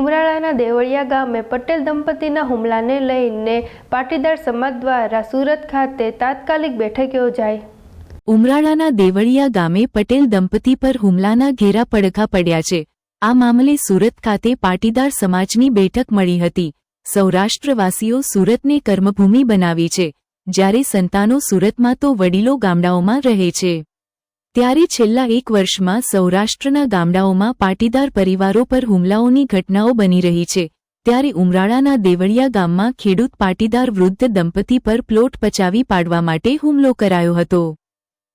ઉમરાળાના દેવળિયા ગામે પટેલ દંપતીના હુમલાને લઈને પાટીદાર સમાજ દ્વારા સુરત ખાતે તાત્કાલિક બેઠક યોજાઈ. ઉમરાળાના દેવળિયા ગામે પટેલ દંપતી પર હુમલાના ઘેરા પડઘા પડ્યા છે. આ મામલે સુરત ખાતે પાટીદાર સમાજની બેઠક મળી હતી. સૌરાષ્ટ્રવાસીઓ સુરતને કર્મભૂમિ બનાવી છે. જ્યારે સંતાનો સુરતમાં તો વડીલો ગામડાઓમાં રહે છે. ત્યારે છેલ્લા એક વર્ષમાં સૌરાષ્ટ્રના ગામડાઓમાં પાટીદાર પરિવારો પર હુમલાઓની ઘટનાઓ બની રહી છે. ત્યારે ઉમરાળાના દેવળિયા ગામમાં ખેડૂત પાટીદાર વૃદ્ધ દંપતી પર પ્લોટ પચાવી પાડવા માટે હુમલો કરાયો હતો.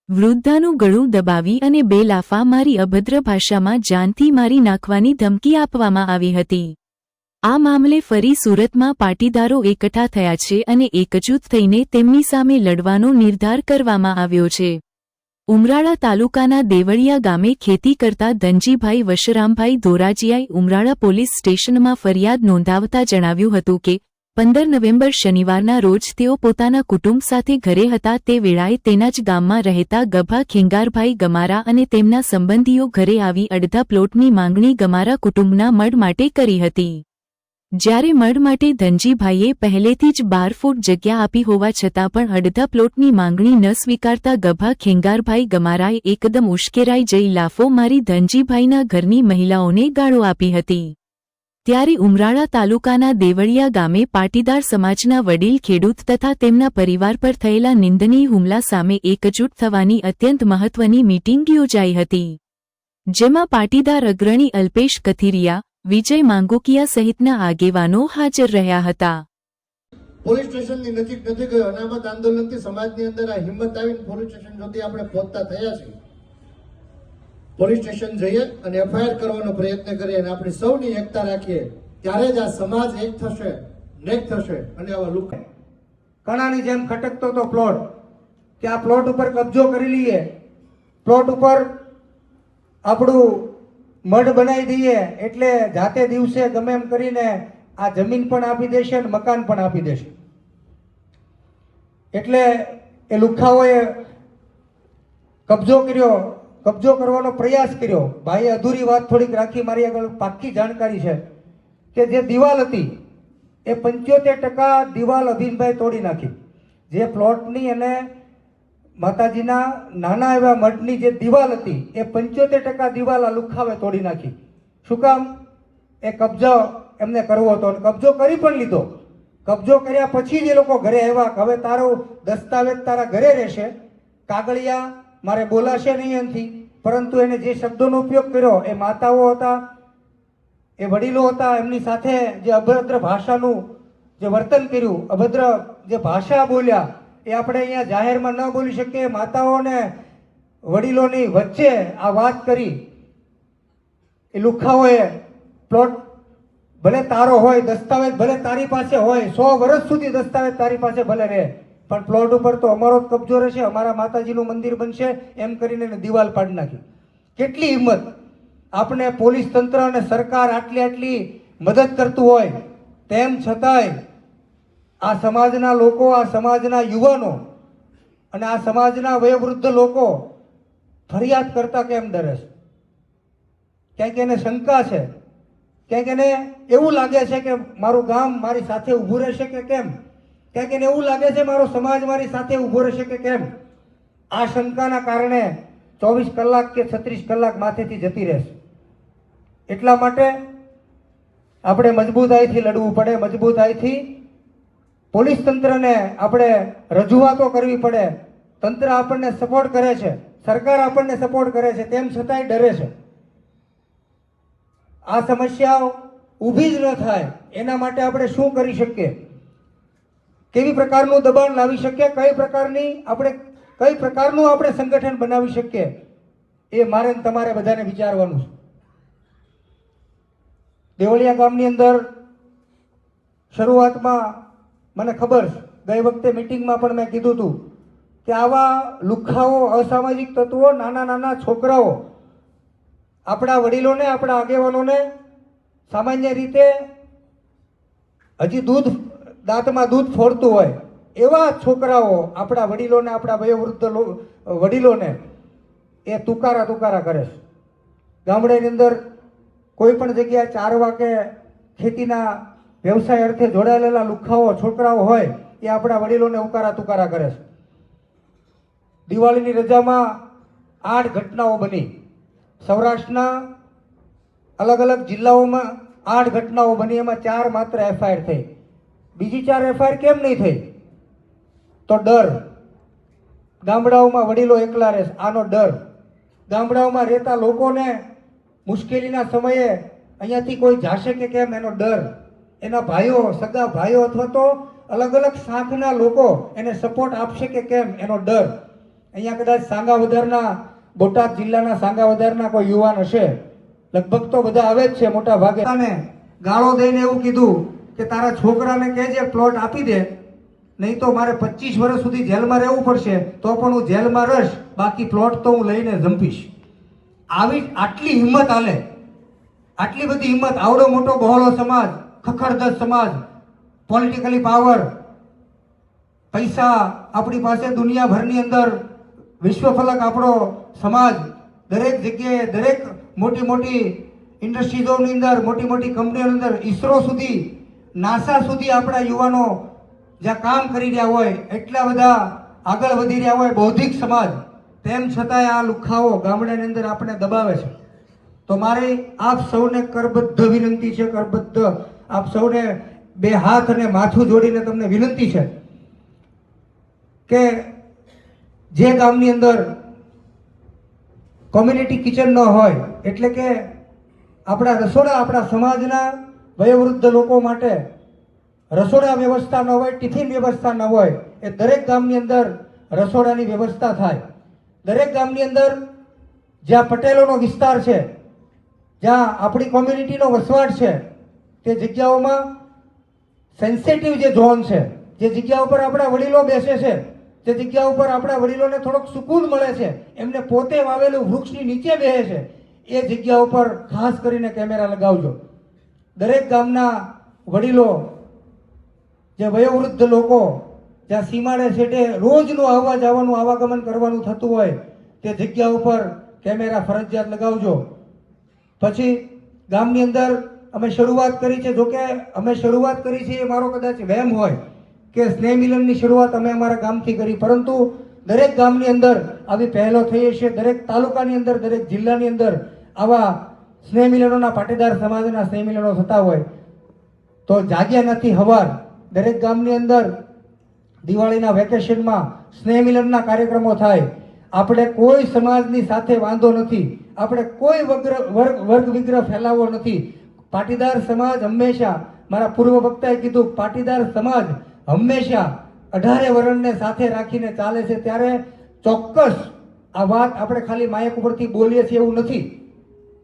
વૃદ્ધાનું ગળું દબાવી અને બે લાફા મારી અભદ્ર ભાષામાં જાનથી મારી નાખવાની ધમકી આપવામાં આવી હતી. આ મામલે ફરી સુરતમાં પાટીદારો એકઠા થયા છે અને એકજૂથ થઈને તેમની સામે લડવાનો નિર્ધાર કરવામાં આવ્યો છે. ઉમરાળા તાલુકાના દેવળિયા ગામે ખેતી કરતા ધનજીભાઈ વશરામભાઈ ધોરાજીયાએ ઉમરાળા પોલીસ સ્ટેશનમાં ફરિયાદ નોંધાવતા જણાવ્યું હતું કે, પંદર નવેમ્બર શનિવારના રોજ તેઓ પોતાના કુટુંબ સાથે ઘરે હતા. તે વેળાએ તેના જ ગામમાં રહેતા ગભા ખેંગારભાઈ ગમારા અને તેમના સંબંધીઓ ઘરે આવી અડધા પ્લોટની માંગણી ગમારા કુટુંબના મઢ માટે કરી હતી. જ્યારે મઢ માટે ધનજીભાઈએ પહેલેથી જ બાર ફૂટ જગ્યા આપી હોવા છતાં પણ અડધા પ્લોટની માંગણી ન સ્વીકારતા ગભા ખેંગારભાઈ ગમારાએ એકદમ ઉશ્કેરાઈ જઈ લાફો મારી ધનજીભાઈના ઘરની મહિલાઓને ગાળો આપી હતી. ત્યારે ઉમરાળા તાલુકાના દેવળિયા ગામે પાટીદાર સમાજના વડીલ ખેડૂત તથા તેમના પરિવાર પર થયેલા નિંદનીય હુમલા સામે એકજૂટ થવાની અત્યંત મહત્વની મીટિંગ યોજાઈ હતી. જેમાં પાટીદાર અગ્રણી અલ્પેશ કથિરિયા વિજય માંગુકિયા સહિતના આગેવાનો હાજર રહ્યા હતા. પોલીસ સ્ટેશનની નજીક નથી ગયો. અનામત આંદોલનથી સમાજની અંદર આ હિંમત આવીને પોલીસ સ્ટેશન સુધી આપણે પહોંચતા થયા છીએ. પોલીસ સ્ટેશન જઈએ અને એફઆઈઆર કરવાનો પ્રયત્ન કરીએ અને આપણી સૌની એકતા રાખીએ. ત્યારે જ આ સમાજ એક થશે નેક થશે અને આવા લુક કણાની જેમ ખટકતો તો પ્લોટ. કે આ પ્લોટ ઉપર કબજો કરી લઈએ. પ્લોટ ઉપર આપણું મઢ બનાવી દઈએ, એટલે જાતે દિવસે ગમે એમ કરીને આ જમીન પણ આપી દેશે અને મકાન પણ આપી દેશે. એટલે એ લુખાઓએ કબજો કર્યો, કબજો કરવાનો પ્રયાસ કર્યો. ભાઈએ અધૂરી વાત થોડીક રાખી, મારી આગળ પાક્કી જાણકારી છે કે જે દિવાલ હતી, એ પંચોતેર ટકા દિવાલ અભિનભાઈ તોડી નાખી. જે પ્લોટની અને માતાજીના નાના એવા મઠની જે દિવાલ હતી, એ પંચોતેર ટકા દિવાલ આ લુખાવે તોડી નાખી. શું કામ? એ કબજો એમને કરવો હતો અને કબજો કરી પણ લીધો. કબજો કર્યા પછી જ એ લોકો ઘરે આવ્યા કે હવે તારો દસ્તાવેજ તારા ઘરે રહેશે. કાગળિયા મારે બોલાશે નહીં એનાથી પરંતુ એને જે શબ્દોનો ઉપયોગ કર્યો, એ માતાઓ હતા, એ વડીલો હતા, એમની સાથે જે અભદ્ર ભાષાનું જે વર્તન કર્યું, અભદ્ર જે ભાષા બોલ્યા એ આપણે અહીંયા જાહેરમાં ન બોલી શકીએ. માતાઓને, વડીલોની વચ્ચે આ વાત કરી. એ લુખાઓએ પ્લોટ ભલે તારો હોય, દસ્તાવેજ, ભલે તારી પાસે હોય, સો વર્ષ સુધી દસ્તાવેજ તારી પાસે ભલે રહે, પણ પ્લોટ ઉપર તો અમારો જ કબજો રહેશે, અમારા માતાજીનું મંદિર બનશે, એમ કરીને એને દિવાલ પાડી નાખી. કેટલી હિંમત. આપણે પોલીસ તંત્ર અને સરકાર આટલી આટલી મદદ કરતું હોય, તેમ છતાંય આ સમાજના લોકો, આ સમાજના યુવાનો અને આ સમાજના વયોવૃદ્ધ લોકો ફરિયાદ કરતા કેમ ડરે છે? ક્યાંક એને શંકા છે, ક્યાંક એને એવું લાગે છે કે મારું ગામ મારી સાથે ઊભું રહેશે કે કેમ? ક્યાંક એને એવું લાગે છે મારો સમાજ મારી સાથે ઊભો રહેશે કે કેમ? આ શંકાના કારણે ચોવીસ કલાક કે છત્રીસ કલાક માથેથી જતી રહેશે. એટલા માટે આપણે મજબૂતાઈથી લડવું પડે, મજબૂતાઈથી પોલીસ તંત્રને આપણે રજૂઆતો કરવી પડે. તંત્ર આપણને સપોર્ટ કરે છે. સરકાર આપણને સપોર્ટ કરે છે. તેમ છતાંય ડરે છે. આ સમસ્યાઓ ઊભી જ ન થાય. એના માટે આપણે શું કરી શકીએ? કેવી પ્રકારનું દબાણ લાવી શકીએ? કઈ પ્રકારની આપણે, કઈ પ્રકારનું આપણે સંગઠન બનાવી શકીએ? એ મારે તમારે બધાને વિચારવાનું છે. દેવળિયા ગામની અંદર શરૂઆતમાં મને ખબર છે. ગઈ વખતે મિટિંગમાં પણ મેં કીધું હતું કે આવા લુખાઓ, અસામાજિક તત્વો, નાના નાના છોકરાઓ, આપણા વડીલોને, આપણા આગેવાનોને સામાન્ય રીતે હજી દૂધ, દાંતમાં દૂધ ફોડતું હોય, એવા છોકરાઓ આપણા વડીલોને, આપણા વયોવૃદ્ધ વડીલોને એ તુકારા તુકારા કરે છે. ગામડાની અંદર કોઈ પણ જગ્યાએ ચાર વાગે ખેતીના વ્યવસાય અર્થે જોડાયેલા લુખાઓ, છોકરાઓ હોય, એ આપણા વડીલોને ઉકારા તુકારા કરે છે. દિવાળીની રજામાં આઠ ઘટનાઓ બની. સૌરાષ્ટ્રના અલગ અલગ જિલ્લાઓમાં આઠ ઘટનાઓ બની, એમાં ચાર માત્ર એફઆઈઆર થઈ. બીજી ચાર એફઆઈઆર કેમ નહીં થઈ? તો ડર. ગામડાઓમાં વડીલો એકલા રહેશે. આનો ડર. ગામડાઓમાં રહેતા લોકોને મુશ્કેલીના સમયે અહીંયાથી કોઈ જાશે કે કેમ? એનો ડર. એના ભાઈઓ, સગા ભાઈઓ અથવા તો અલગ અલગ શાખના લોકો એને સપોર્ટ આપશે કે કેમ? એનો ડર. અહીંયા કદાચ સાંગાવધારના બોટાદ જિલ્લાના સાંગાવધારના કોઈ યુવાન હશે. લગભગ તો બધા આવે જ છે મોટા ભાગે. ગાળો દઈને એવું કીધું કે તારા છોકરાને કહેજે પ્લોટ આપી દે. નહીં તો મારે પચીસ વર્ષ સુધી જેલમાં રહેવું પડશે. તો પણ હું જેલમાં રહીશ. બાકી પ્લોટ તો હું લઈને જંપીશ. આવી આટલી હિંમત આલે. આટલી બધી હિંમત, આવડો મોટો બહોળો સમાજ ખખડધજ સમાજ પોલિટિકલી પાવર પૈસા આપણી પાસે દુનિયાભરની અંદર વિશ્વફલક આપણો સમાજ, દરેક જગ્યાએ દરેક મોટી મોટી ઇન્ડસ્ટ્રીઝોની અંદર, મોટી મોટી કંપનીઓની અંદર, ઈસરો સુધી, નાસા સુધી આપણા યુવાનો જ્યાં કામ કરી રહ્યા હોય, એટલા બધા આગળ વધી રહ્યા હોય બૌદ્ધિક સમાજ. તેમ છતાંય આ લુખાઓ ગામડાની અંદર આપણે દબાવે છે. તો મારી આપ સૌને કરબદ્ધ વિનંતી છે, કરબદ્ધ આપ સૌને બે હાથ અને માથું જોડીને તમને વિનંતી છે કે જે ગામની અંદર કોમ્યુનિટી કિચન ન હોય, એટલે કે આપણા રસોડા આપણા સમાજના વયોવૃદ્ધ લોકો માટે રસોડા વ્યવસ્થા ન હોય, ટિફિન વ્યવસ્થા ન હોય, એ દરેક ગામની અંદર રસોડાની વ્યવસ્થા થાય. દરેક ગામની અંદર જ્યાં પટેલોનો વિસ્તાર છે, જ્યાં આપણી કોમ્યુનિટીનો વસવાટ છે તે જગ્યાઓમાં સેન્સિટિવ જે ઝોન છે, જે જગ્યા ઉપર આપણા વડીલો બેસે છે તે જગ્યા ઉપર આપણા વડીલોને થોડોક સુકૂન મળે છે, એમને પોતે વાવેલું વૃક્ષની નીચે બેસે છે, એ જગ્યા ઉપર ખાસ કરીને કેમેરા લગાવજો. દરેક ગામના વડીલો, જે વયોવૃદ્ધ લોકો, જ્યાં સીમાડે છેટે રોજનું આવવા જવાનું, આવાગમન કરવાનું થતું હોય, તે જગ્યા ઉપર કેમેરા ફરજિયાત લગાવજો. પછી ગામની અંદર અમે શરૂઆત કરી છે. જોકે અમે શરૂઆત કરી છે એ મારો કદાચ વહેમ હોય કે સ્નેહ મિલનની શરૂઆત અમે અમારા ગામથી કરી. પરંતુ દરેક ગામની અંદર આવી પહેલો થઈ છે દરેક તાલુકાની અંદર, દરેક જિલ્લાની અંદર આવા સ્નેહ મિલનોના પાટીદાર સમાજના સ્નેહ મિલનો થતા હોય તો જાગ્યા નથી હવાર. દરેક ગામની અંદર દિવાળીના વેકેશનમાં સ્નેહ મિલનના કાર્યક્રમો થાય. આપણે કોઈ સમાજની સાથે વાંધો નથી. આપણે કોઈ વગ્ર વર્ગ વર્ગ વિગ્રહ ફેલાવો નથી. પાટીદાર સમાજ હંમેશા, મારા પૂર્વ વક્તાએ કીધું, પાટીદાર સમાજ હંમેશા અઢારે વર્ણને સાથે રાખીને ચાલે છે. ત્યારે ચોક્કસ આ વાત આપણે ખાલી માયક ઉપરથી બોલીએ છીએ એવું નથી.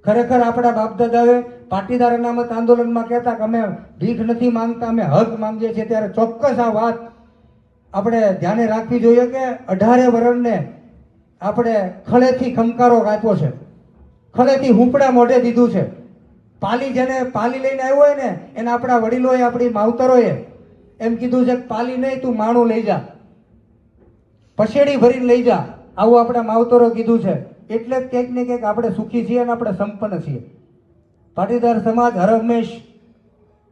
ખરેખર આપણા બાપદાદાએ પાટીદાર અનામત આંદોલનમાં કહેતા કે અમે ભીખ નથી માંગતા, અમે હક માંગીએ છીએ. ત્યારે ચોક્કસ આ વાત આપણે ધ્યાને રાખવી જોઈએ કે અઢારે વર્ણને આપણે ખળેથી ખમકારો કાપ્યો છે. ખળેથી હુંપડા મોઢે દીધું છે. પાલી જેને પાલી લઈને આવ્યો હોય ને, એને આપણા વડીલોએ, આપણી માવતરોએ એમ કીધું છે પાલી નહીં, તું માણું લઈ જા. પછેડી ભરીને લઈ જા. આવું આપણા માવતરો કીધું છે. એટલે જ ક્યાંક ને ક્યાંક આપણે સુખી છીએ અને આપણે સંપન્ન છીએ. પાટીદાર સમાજ હરહમેશ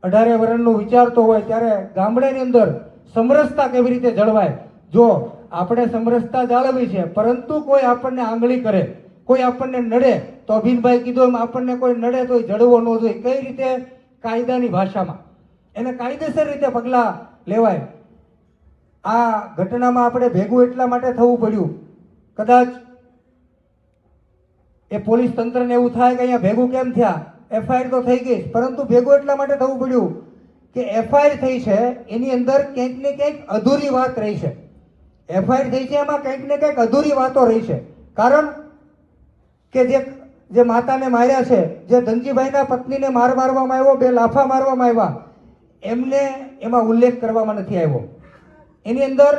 અઢારે વર્ણનું વિચારતો હોય ત્યારે ગામડેની અંદર સમરસતા કેવી રીતે જળવાય? જો આપણે સમરસતા જાળવી છે, પરંતુ કોઈ આપણને આંગળી કરે કોઈ આપણને નડે તો અભિનભાઈ કીધું એમ, આપણને કોઈ નડે તો જડવો ન જોઈએ. કઈ રીતે? કાયદાની ભાષામાં. એને કાયદેસર રીતે પગલાં લેવાય. આ ઘટનામાં આપણે ભેગું એટલા માટે થવું પડ્યું. કદાચ એ પોલીસ તંત્રને એવું થાય કે અહીંયા ભેગું કેમ થયા? એફઆઈઆર તો થઈ ગઈ પરંતુ ભેગું એટલા માટે થવું પડ્યું કે એફઆઈઆર થઈ છે, એની અંદર કંઈક ને કંઈક અધૂરી વાત રહી છે. એફઆઈઆર થઈ છે, એમાં કંઈક ને કંઈક અધૂરી વાતો રહી છે. કારણ કે જે જે માતાને માર્યા છે, જે ધનજીભાઈના પત્નીને માર મારવામાં આવ્યો, બે લાફા મારવામાં આવ્યા, એમને એમાં ઉલ્લેખ કરવામાં નથી આવ્યો. એની અંદર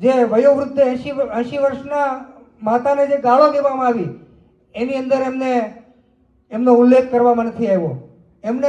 જે વયોવૃદ્ધ એંશી એંશી વર્ષના માતાને જે ગાળો દેવામાં આવી, એની અંદર એમને, એમનો ઉલ્લેખ કરવામાં નથી આવ્યો. એમને